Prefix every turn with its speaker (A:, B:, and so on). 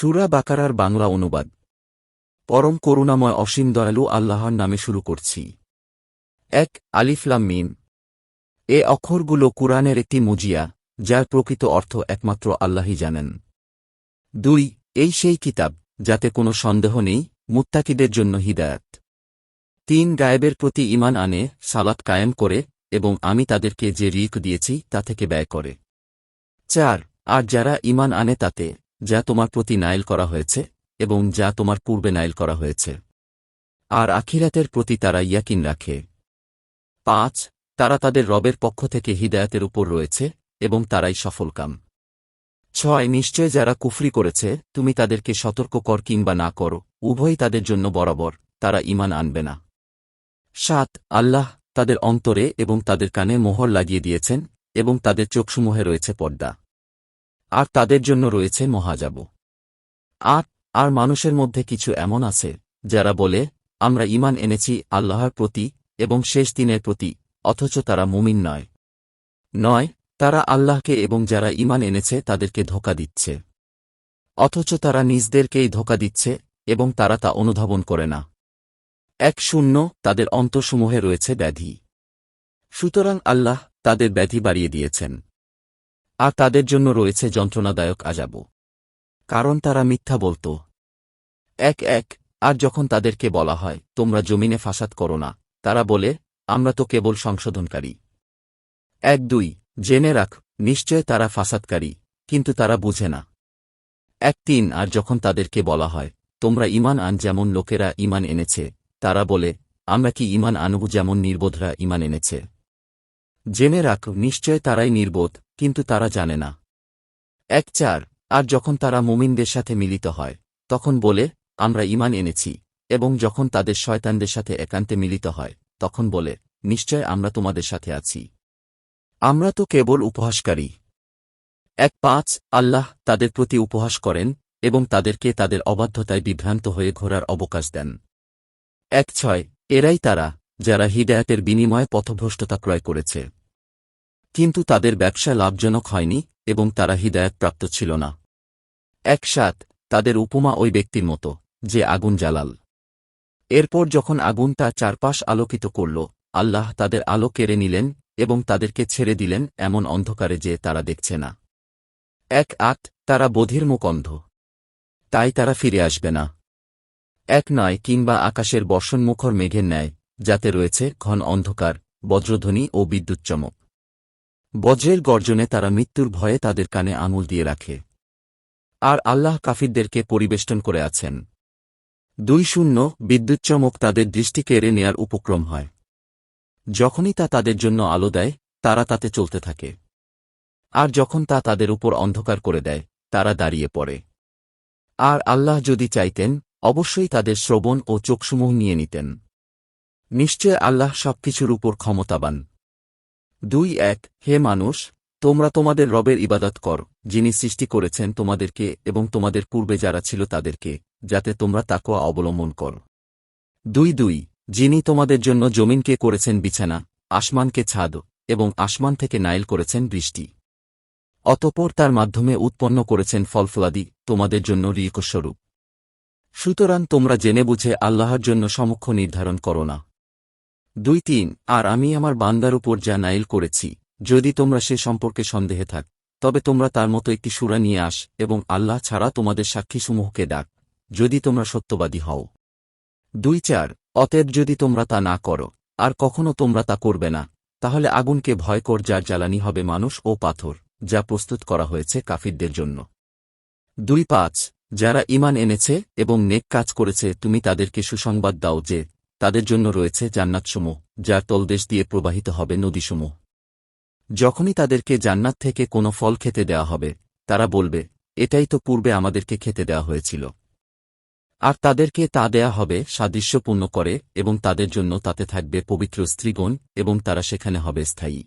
A: সুরা বাকারার বাংলা অনুবাদ। পরম করুণাময় অসীম দয়ালু আল্লাহর নামে শুরু করছি। এক আলিফলাম মিম। এ অক্ষরগুলো কুরআনের একটি মুজিয়া, যার প্রকৃত অর্থ একমাত্র আল্লাহই জানেন। দুই, এই সেই কিতাব, যাতে কোনো সন্দেহ নেই, মুত্তাকিদের জন্য হিদায়াত। তিন, গায়েবের প্রতি ইমান আনে, সালাত কায়েম করে, এবং আমি তাদেরকে যে রিক দিয়েছি, তা থেকে ব্যয় করে। চার, আর যারা ইমান আনে তাতে যা তোমার প্রতি নাইল করা হয়েছে এবং যা তোমার পূর্বে নাইল করা হয়েছে। আর আখিরাতের প্রতি তারা ইয়াকিন রাখে। পাঁচ, তারা তাদের রবের পক্ষ থেকে হিদায়াতের উপর রয়েছে এবং তারাই সফলকাম। ছয়, নিশ্চয় যারা কুফরি করেছে, তুমি তাদেরকে সতর্ক কর কিংবা না করো, উভয়ই তাদের জন্য বরাবর, তারা ইমান আনবে না। সাত, আল্লাহ তাদের অন্তরে এবং তাদের কানে মোহর লাগিয়ে দিয়েছেন এবং তাদের চোখসমূহে রয়েছে পর্দা। আর তাদের জন্য রয়েছে মহাজাব। আট আর মানুষের মধ্যে কিছু এমন আছে, যারা বলে, আমরা ইমান এনেছি আল্লাহর প্রতি এবং শেষ দিনের প্রতি, অথচ তারা মুমিন নয়। নয়, তারা আল্লাহকে এবং যারা ইমান এনেছে তাদেরকে ধোকা দিচ্ছে। অথচ তারা নিজদেরকেই ধোকা দিচ্ছে এবং তারা তা অনুধাবন করে না। এক শূন্য তাদের অন্তসমূহে রয়েছে ব্যাধি। সুতরাং আল্লাহ তাদের ব্যাধি বাড়িয়ে দিয়েছেন। আর তাদের জন্য রয়েছে যন্ত্রণাদায়ক আজাব কারণ তারা মিথ্যা বলত। এক এক, আর যখন তাদেরকে বলা হয়, তোমরা জমিনে ফাসাদ করো না, তারা বলে, আমরা তো কেবল সংশোধনকারী। এক দুই, জেনে রাখ, নিশ্চয় তারা ফাসাদকারী, কিন্তু তারা বুঝে না। এক তিন, আর যখন তাদেরকে বলা হয়, তোমরা ইমান আন যেমন লোকেরা ইমান এনেছে, তারা বলে, আমরা কি ইমান আনব যেমন নির্বোধরা ইমান এনেছে? জেনে রাখ, নিশ্চয় তারাই নির্বোধ কিন্তু তারা জানে না। এক চার, আর যখন তারা মুমিনদের সাথে মিলিত হয়, তখন বলে, আমরা ইমান এনেছি। এবং যখন তাদের শয়তানদের সাথে একান্তে মিলিত হয়, তখন বলে, নিশ্চয় আমরা তোমাদের সাথে আছি। আমরা তো কেবল উপহাসকারী। এক পাঁচ, আল্লাহ তাদের প্রতি উপহাস করেন এবং তাদেরকে তাদের অবাধ্যতায় বিভ্রান্ত হয়ে ঘোরার অবকাশ দেন। এক ছয়, এরাই তারা, যারা হিদায়াতের বিনিময়ে পথভ্রষ্টতা ক্রয় করেছে। কিন্তু তাদের ব্যবসা লাভজনক হয়নি এবং তারা হিদায়াত প্রাপ্ত ছিল না। এক সাত, তাদের উপমা ওই ব্যক্তির মতো, যে আগুন জ্বালাল। এরপর যখন আগুন তার চারপাশ আলোকিত করল, আল্লাহ তাদের আলো কেড়ে নিলেন এবং তাদেরকে ছেড়ে দিলেন এমন অন্ধকারে যে তারা দেখছে না। এক আট তারা বোধির মুখ অন্ধ। তাই তারা ফিরে আসবে না। এক নয়, কিংবা আকাশের বর্ষণমুখর মেঘের ন্যায়, যাতে রয়েছে ঘন অন্ধকার, বজ্রধ্বনি ও বিদ্যুৎ চমক। বজ্রের গর্জনে তারা মৃত্যুর ভয়ে তাদের কানে আঙুল দিয়ে রাখে। আর আল্লাহ কাফিরদেরকে পরিবেষ্টন করে আছেন। দুই শূন্য বিদ্যুৎ চমক তাদের দৃষ্টি কেড়ে নেয়ার উপক্রম হয়। যখনই তা তাদের জন্য আলো দেয়, তারা তাতে চলতে থাকে। আর যখন তা তাদের উপর অন্ধকার করে দেয়, তারা দাঁড়িয়ে পড়ে। আর আল্লাহ যদি চাইতেন, অবশ্যই তাদের শ্রবণ ও চোখসমূহ নিয়ে নিতেন। নিশ্চয় আল্লাহ সবকিছুর উপর ক্ষমতাবান। দুই এক, হে মানুষ, তোমরা তোমাদের রবের ইবাদত কর, যিনি সৃষ্টি করেছেন তোমাদেরকে এবং তোমাদের পূর্বে যারা ছিল তাদেরকে, যাতে তোমরা তাকোয়া অবলম্বন কর। দুই দুই, যিনি তোমাদের জন্য জমিনকে করেছেন বিছানা, আসমানকে ছাদ এবং আসমান থেকে নাইল করেছেন বৃষ্টি। অতপর তার মাধ্যমে উৎপন্ন করেছেন ফলফলাদি, তোমাদের জন্য রিকস্বরূপ সুতরাং তোমরা জেনে বুঝে আল্লাহর জন্য সমক্ষ নির্ধারণ করো না। দুই তিন, আর আমি আমার বান্দার উপর যা নাইল করেছি, যদি তোমরা সে সম্পর্কে সন্দেহে থাক, তবে তোমরা তার মতো একটি সুরা নিয়ে আস এবং আল্লাহ ছাড়া তোমাদের সাক্ষীসমূহকে ডাক, যদি তোমরা সত্যবাদী হও। দুই চার, অতএব যদি তোমরা তা না করো, আর কখনো তোমরা তা করবে না, তাহলে আগুনকে ভয় কর যার জ্বালানি হবে মানুষ ও পাথর, যা প্রস্তুত করা হয়েছে কাফিরদের জন্য। দুই পাঁচ, যারা ইমান এনেছে এবং নেক কাজ করেছে, তুমি তাদেরকে সুসংবাদ দাও যে তাদের জন্য রয়েছে জান্নাতসমূহ, যার তলদেশ দিয়ে প্রবাহিত হবে নদীসমূহ। যখনই তাদেরকে জান্নাত থেকে কোনো ফল খেতে দেওয়া হবে, তারা বলবে, এটাই তো পূর্বে আমাদেরকে খেতে দেওয়া হয়েছিল। আর তাদেরকে তা দেয়া হবে সাদৃশ্যপূর্ণ করে এবং তাদের জন্য তাতে থাকবে পবিত্র স্ত্রীগণ এবং তারা সেখানে হবে স্থায়ী।